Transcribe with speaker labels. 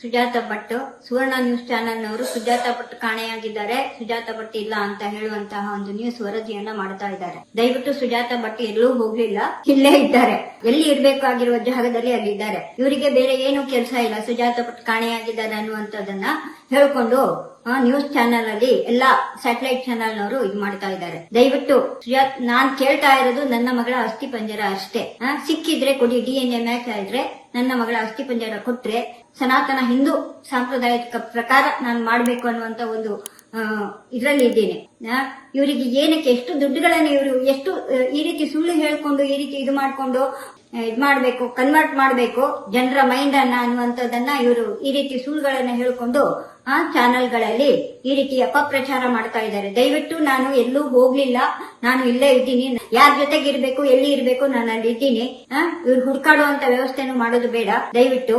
Speaker 1: Sujata Bhat, Suvarna news ಚಾನೆಲ್ನವರು ಸುಜಾತ ಭಟ್ ಕಾಣೆಯಾಗಿದ್ದಾರೆ. ಸುಜಾತ ಭಟ್ ಇಲ್ಲ ಅಂತ ಹೇಳುವಂತಹ ಒಂದು ನ್ಯೂಸ್ ವರದಿಯನ್ನ ಮಾಡ್ತಾ ಇದ್ದಾರೆ. ದಯವಿಟ್ಟು ಸುಜಾತ ಭಟ್ ಎಲ್ಲೂ ಹೋಗ್ಲಿಲ್ಲ. ಇಲ್ಲೇ ಇದ್ದಾರೆ. ಎಲ್ಲಿ ಇರ್ಬೇಕಾಗಿರುವ ಜಾಗದಲ್ಲಿ ಅಲ್ಲಿದ್ದಾರೆ. ಇವರಿಗೆ ಬೇರೆ ಏನು ಕೆಲಸ ಇಲ್ಲ. ಸುಜಾತ ಭಟ್ ಕಾಣೆಯಾಗಿದ್ದಾರೆ ಅನ್ನುವಂಥದ್ದನ್ನ ಹೇಳ್ಕೊಂಡು ನ್ಯೂಸ್ ಚಾನೆಲ್ ಅಲ್ಲಿ ಎಲ್ಲಾ ಸ್ಯಾಟಲೈಟ್ ಚಾನೆಲ್ನವರು ಇದು ಮಾಡ್ತಾ ಇದ್ದಾರೆ. ದಯವಿಟ್ಟು ನಾನ್ ಕೇಳ್ತಾ ಇರೋದು ನನ್ನ ಮಗಳ ಅಸ್ಥಿ ಪಂಜರ ಅಷ್ಟೇ. ಸಿಕ್ಕಿದ್ರೆ ಕೊಡಿ ಡಿ ಎನ್ ಎ ಮ್ಯಾಚ್ ಆದ್ರೆ ನನ್ನ ಮಗಳ ಅಸ್ಥಿ ಪಂಜರ ಕೊಟ್ರೆ ಸನಾತನ ಹಿಂದೂ ಸಾಂಪ್ರದಾಯಿಕ ಪ್ರಕಾರ ನಾನು ಮಾಡ್ಬೇಕು ಅನ್ನುವಂತ ಒಂದು ಇದರಲ್ಲಿ ಇದ್ದೇನೆ. ಆ, ಇವರಿಗೆ ಏನಕ್ಕೆ ಎಷ್ಟು ದುಡ್ಡುಗಳನ್ನ ಇವರು ಎಷ್ಟು ಈ ರೀತಿ ಸುಳ್ಳು ಹೇಳ್ಕೊಂಡು, ಈ ರೀತಿ ಇದು ಮಾಡ್ಕೊಂಡು ಇದ್ ಮಾಡ್ಬೇಕು ಕನ್ವರ್ಟ್ ಮಾಡ್ಬೇಕು, ಜನರ ಮೈಂಡ್ ಅನ್ನ ಅನ್ನುವಂಥದ್ದನ್ನ ಇವರು ಈ ರೀತಿ ಸುಳ್ಳುಗಳನ್ನ ಹೇಳ್ಕೊಂಡು ಆ ಚಾನೆಲ್ಗಳಲ್ಲಿ ಈ ರೀತಿ ಅಪಪ್ರಚಾರ ಮಾಡ್ತಾ ಇದ್ದಾರೆ. ದಯವಿಟ್ಟು ನಾನು ಎಲ್ಲೂ ಹೋಗ್ಲಿಲ್ಲ. ನಾನು ಇಲ್ಲೇ ಇದ್ದೀನಿ. ಯಾರ ಜೊತೆಗೆ ಇರ್ಬೇಕು ಎಲ್ಲಿ ಇರ್ಬೇಕು, ನಾನು ಅಲ್ಲಿ ಇದ್ದೀನಿ ಇವ್ರು ಹುಡ್ಕಾಡುವಂತ ವ್ಯವಸ್ಥೆನೂ ಮಾಡೋದು ಬೇಡ. ದಯವಿಟ್ಟು